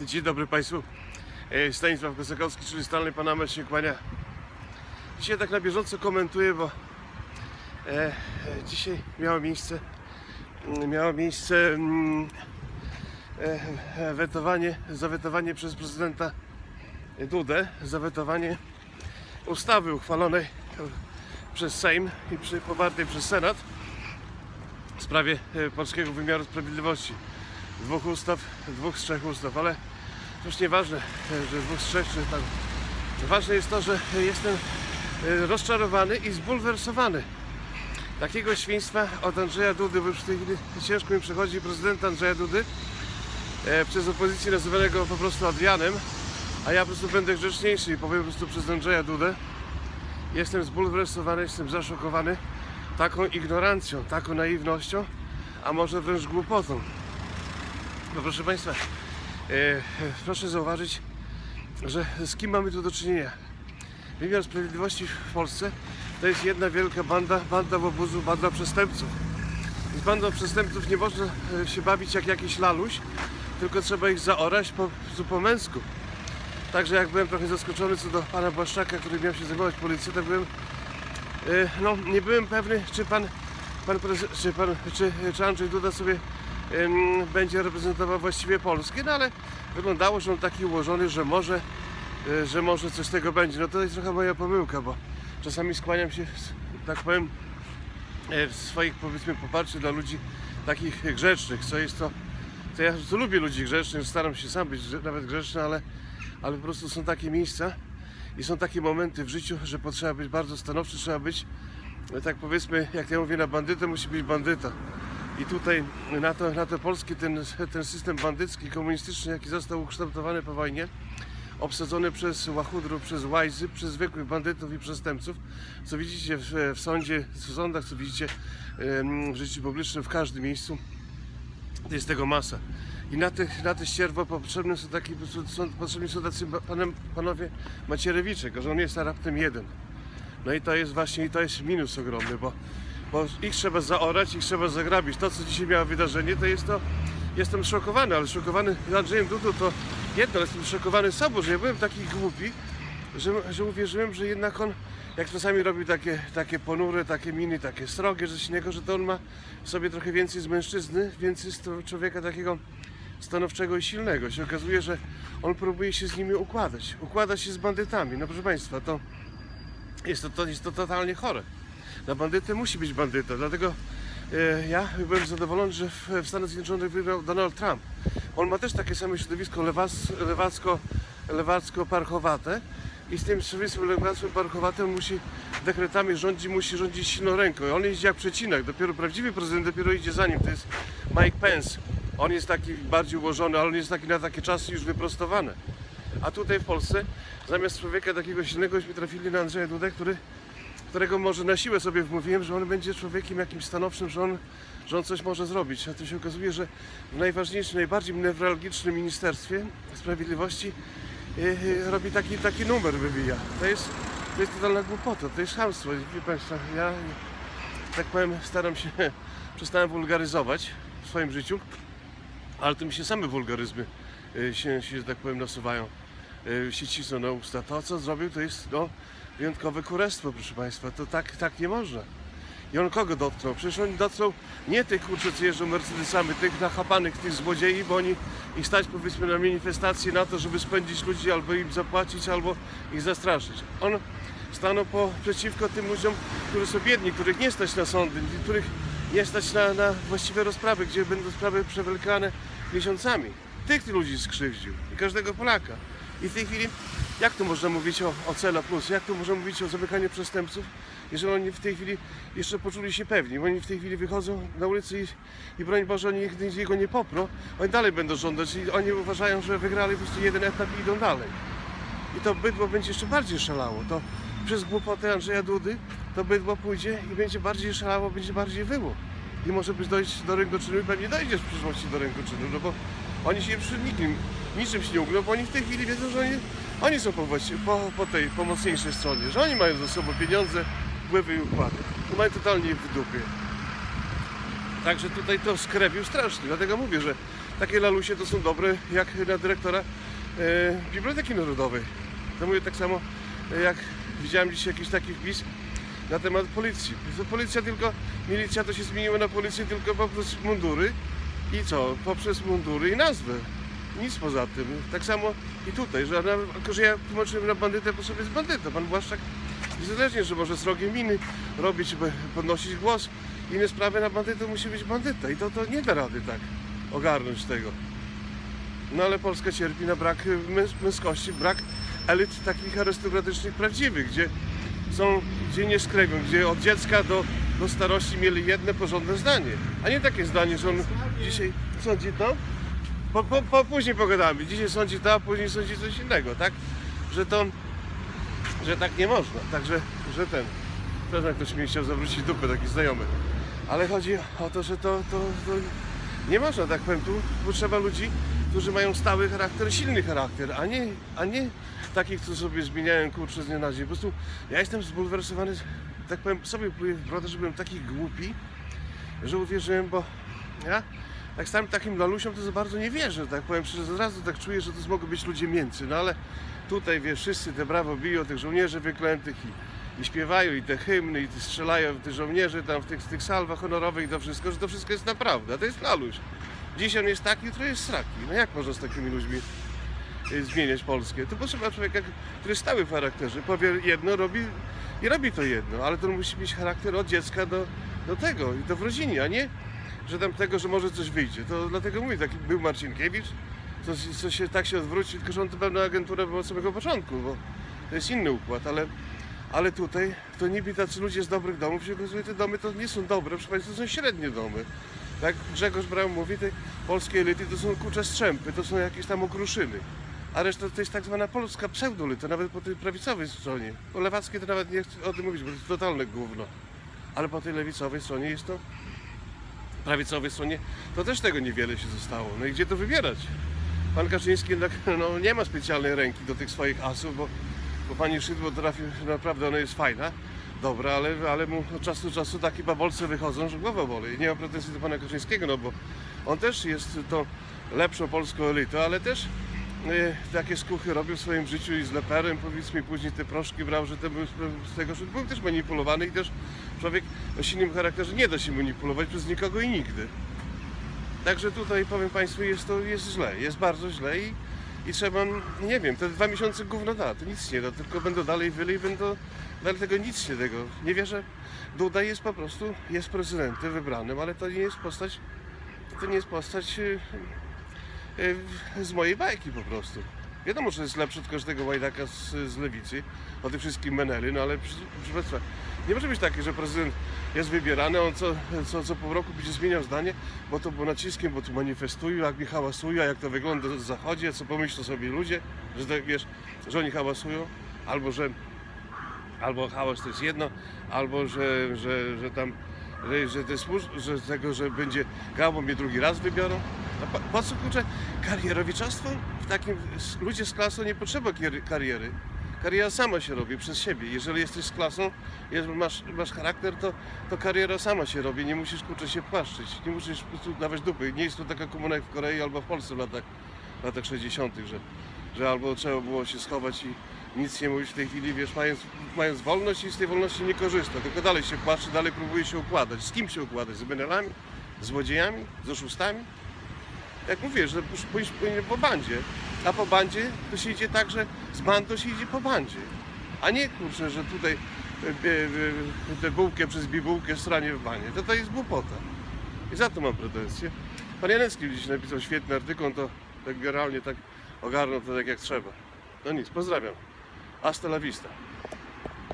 Dzień dobry Państwu. E, Stanisław Kosakowski, czyli Stalny Panama się kłania. Dzisiaj tak na bieżąco komentuję, bo e, e, dzisiaj miało miejsce mm, miało miejsce mm, e, e, wetowanie, zawetowanie przez prezydenta Dudę, zawetowanie ustawy uchwalonej przez Sejm i popartej przez Senat w sprawie polskiego wymiaru sprawiedliwości. Dwóch ustaw, dwóch z trzech ustaw, ale to już nieważne, że dwóch z trzech czy tam. Ważne jest to, że jestem e, rozczarowany i zbulwersowany. Takiego świństwa od Andrzeja Dudy, bo już w tej chwili ciężko mi przechodzi prezydenta Andrzeja Dudy, e, przez opozycję nazywanego po prostu Adrianem, a ja po prostu będę grzeczniejszy i powiem po prostu przez Andrzeja Dudę. Jestem zbulwersowany, jestem zaszokowany taką ignorancją, taką naiwnością, a może wręcz głupotą. No proszę Państwa, e, proszę zauważyć, że z kim mamy tu do czynienia? Wymiar sprawiedliwości w Polsce to jest jedna wielka banda, banda obozu, banda przestępców. Z bandą przestępców nie można e, się bawić jak jakiś laluś, tylko trzeba ich zaorać po, po męsku. Także jak byłem trochę zaskoczony co do pana Błaszczaka, który miał się zajmować policją, to byłem, e, no nie byłem pewny, czy pan, pan, preze- czy, pan czy, czy Andrzej Duda sobie będzie reprezentował właściwie Polskę, no ale wyglądało, że on taki ułożony, że może, e, że może coś z tego będzie. No to jest trochę moja pomyłka, bo czasami skłaniam się, tak powiem, e, w swoich powiedzmy poparciu dla ludzi takich grzecznych, co jest to, to ja to lubię ludzi grzecznych, staram się sam być nawet grzeczny, ale, ale po prostu są takie miejsca i są takie momenty w życiu, że potrzeba być bardzo stanowczy, trzeba być, e, tak powiedzmy, jak ja mówię na bandytę, musi być bandyta. I tutaj na to, na to polski ten, ten system bandycki, komunistyczny, jaki został ukształtowany po wojnie, obsadzony przez łachudrów, przez łajzy, przez zwykłych bandytów i przestępców, co widzicie w, w sądzie, w sądach, co widzicie w życiu publicznym, w każdym miejscu, jest tego masa. I na te, na te ścierwo potrzebne są taki, są, potrzebni są tacy panem, panowie Macierewicze, że on jest raptem jeden. No i to jest właśnie, i to jest minus ogromny, bo, bo ich trzeba zaorać, ich trzeba zagrabić. To, co dzisiaj miało wydarzenie, to jest to, jestem szokowany, ale szokowany Andrzejem Dudą to jedno, ale jestem szokowany sobą, że ja byłem taki głupi, że, że uwierzyłem, że jednak on, jak czasami robi takie, takie ponure, takie miny, takie srogie, że się że to on ma sobie trochę więcej z mężczyzny, więcej z człowieka takiego stanowczego i silnego. Się okazuje, że on próbuje się z nimi układać. Układa się z bandytami. No proszę Państwa, to jest to, to, jest to totalnie chore. Na bandytę musi być bandyta, dlatego e, ja byłem zadowolony, że w, Stanach Zjednoczonych wygrał Donald Trump. On ma też takie same środowisko lewas, lewacko, lewacko-parchowate i z tym środowiskiem lewacko-parchowatym musi dekretami rządzi, musi rządzić silną ręką. On jeździ jak przecinak, dopiero prawdziwy prezydent dopiero idzie za nim, to jest Mike Pence. On jest taki bardziej ułożony, ale on jest taki na takie czasy już wyprostowany. A tutaj w Polsce zamiast człowieka takiego silnegośmy trafili na Andrzeja Dudę, który którego może na siłę sobie wmówiłem, że on będzie człowiekiem jakimś stanowczym, że on, że on coś może zrobić. A tu się okazuje, że w najważniejszym, najbardziej newralgicznym Ministerstwie Sprawiedliwości yy, robi taki, taki numer, wywija. To jest, to jest totalna głupota, to jest chamstwo. Wie Państwo, ja tak powiem, staram się, przestałem wulgaryzować w swoim życiu, ale to mi się same wulgaryzmy yy, się, się, tak powiem, nasuwają, się cisną na usta. To, co zrobił, to jest no, wyjątkowe kurestwo, proszę Państwa. To tak, tak nie można. I on kogo dotknął? Przecież on dotknął nie tych kurczę, co jeżdżą Mercedesami, tych nachapanych, tych złodziei, bo oni ich stać powiedzmy na manifestacje na to, żeby spędzić ludzi, albo im zapłacić, albo ich zastraszyć. On stanął po, przeciwko tym ludziom, którzy są biedni, których nie stać na sądy, których nie stać na, na właściwe rozprawy, gdzie będą sprawy przewlekane miesiącami. Tych ludzi skrzywdził i każdego Polaka. I w tej chwili, jak tu można mówić o, o Cela Plus? Jak tu można mówić o zamykaniu przestępców, jeżeli oni w tej chwili jeszcze poczuli się pewni? Bo Oni w tej chwili wychodzą na ulicę i, i broń Boże, oni nigdy jego nie poprą, oni dalej będą żądać i oni uważają, że wygrali po prostu jeden etap i idą dalej. I to bydło będzie jeszcze bardziej szalało. To przez głupotę Andrzeja Dudy to bydło pójdzie i będzie bardziej szalało, będzie bardziej wyło. I może być dojść do rękoczynu i pewnie dojdzie w przyszłości do rękoczynu, no bo oni się przy nikim, niczym się nie ugną, bo oni w tej chwili wiedzą, że oni, oni są po, po, po tej pomocniejszej stronie, że oni mają ze sobą pieniądze, wpływy i układy. I mają totalnie w dupie. Także tutaj to skrewił strasznie, dlatego mówię, że takie lalusie to są dobre jak na dyrektora e, Biblioteki Narodowej. To mówię tak samo jak widziałem dzisiaj jakiś taki wpis na temat policji. To policja tylko, milicja to się zmieniła na policję tylko poprzez mundury i co? Poprzez mundury i nazwę. Nic poza tym. Tak samo i tutaj, że, na, tylko, że ja tłumaczyłem na bandytę, bo sobie jest bandyta. Pan Błaszczak, niezależnie, że może srogie miny robić, podnosić głos, inne sprawy na bandytę musi być bandyta. I to, to nie da rady tak ogarnąć tego. No ale Polska cierpi na brak męs- męskości, brak elit takich arystokratycznych, prawdziwych, gdzie są, gdzie nie skrewią, gdzie od dziecka do, do starości mieli jedne porządne zdanie, a nie takie zdanie, że on dzisiaj sądzi to, po, po, po, później pogadamy, dzisiaj sądzi to, a później sądzi coś innego, tak? Że to, że tak nie można, także, że ten, pewnie ktoś mi chciał zawrócić dupę, taki znajomy, ale chodzi o to, że to, to, to nie można, tak powiem, tu potrzeba ludzi, którzy mają stały charakter, silny charakter, a nie, a nie takich, co sobie zmieniają kurczę z dnia na dzień. Po prostu ja jestem zbulwersowany, tak powiem, sobie pluję w brodę, że byłem taki głupi, że uwierzyłem, bo ja tak stałem takim lalusiom to za bardzo nie wierzę, tak powiem, że od razu tak czuję, że to mogą być ludzie mięcy, no ale tutaj, wiesz, wszyscy te brawo biją, tych żołnierzy wyklętych i, i śpiewają i te hymny, i te strzelają te żołnierze tam w tych, tych salwach honorowych i to wszystko, że to wszystko jest naprawdę, to jest laluś. Dziś on jest taki, jutro jest sraki. No jak można z takimi ludźmi y, zmieniać Polskę? To potrzeba człowieka, który jest stały w charakterze. Powie jedno, robi i robi to jedno, ale to musi mieć charakter od dziecka do, do tego i to w rodzinie, a nie, że tam tego, że może coś wyjdzie. To dlatego mówię, taki był Marcinkiewicz, co, co się tak się odwrócił, tylko że on to pewna agentura była od samego początku, bo to jest inny układ, ale, ale tutaj to niby tacy ludzie z dobrych domów się okazuje, te domy to nie są dobre, proszę Państwa, to są średnie domy. Jak Grzegorz Braun mówi, te polskie elity to są kurcze strzępy, to są jakieś tam okruszyny. A reszta to jest tak zwana polska pseudoelita, nawet po tej prawicowej stronie. Po lewackiej to nawet nie chcę o tym mówić, bo to jest totalne gówno. Ale po tej lewicowej stronie jest to, prawicowej stronie, to też tego niewiele się zostało. No i gdzie to wybierać? Pan Kaczyński jednak no, nie ma specjalnej ręki do tych swoich asów, bo, bo pani Szydło trafi, naprawdę ona jest fajna, dobra, ale, ale mu od czasu do czasu takie babolce wychodzą, że głowa boli. I nie ma pretensji do pana Kaczyńskiego, no bo on też jest to lepszą polską elitą, ale też e, takie skuchy robił w swoim życiu i z leperem, powiedzmy, później te proszki brał, że to był z tego, że był też manipulowany i też człowiek o silnym charakterze nie da się manipulować przez nikogo i nigdy. Także tutaj powiem Państwu, jest to jest źle, jest bardzo źle i, i trzeba, nie wiem, te dwa miesiące gówno da, to nic nie da, tylko będą dalej wyli i będą, dlatego nic nie tego. Nie wierzę, Duda jest po prostu, jest prezydentem wybranym, ale to nie jest postać, to nie jest postać y, y, z mojej bajki po prostu. Wiadomo, że jest lepszy od każdego łajdaka z, z lewicy, o tych wszystkich meneli, no ale proszę Państwa, nie może być takie, że prezydent jest wybierany, on co, co, co pół roku będzie zmieniał zdanie, bo to było naciskiem, bo tu manifestują, jak mi hałasują, a jak to wygląda w zachodzie, co pomyślą sobie ludzie, że tak, wiesz, że oni hałasują, albo że albo hałas to jest jedno, albo że, że, że tam, że, że, służ- że tego, że będzie grał, bo mnie drugi raz wybiorą. No po, po co kurczę karierowiczostwo? W takim, ludzie z klasą nie potrzeba kariery. Kariera sama się robi przez siebie. Jeżeli jesteś z klasą, jeżeli masz, masz charakter, to, to kariera sama się robi. Nie musisz kurczę się płaszczyć. Nie musisz dawać dupy. Nie jest to taka komuna jak w Korei albo w Polsce w latach, latach 60., że, że albo trzeba było się schować i nic nie mówić w tej chwili, wiesz, mając, mając wolność i z tej wolności nie korzysta, tylko dalej się płaszczy, dalej próbuje się układać. Z kim się układać? Z menelami? Z złodziejami? Z oszustami? Jak mówię, że powinien po bandzie, a po bandzie to się idzie tak, że z bandą się idzie po bandzie. A nie kurczę, że tutaj e, e, e, tę bułkę przez bibułkę stranie w banie. To to jest głupota. I za to mam pretensje. Pan Janecki dziś napisał świetny artykuł, to tak generalnie tak ogarnął to tak jak trzeba. No nic, pozdrawiam. Hasta la vista.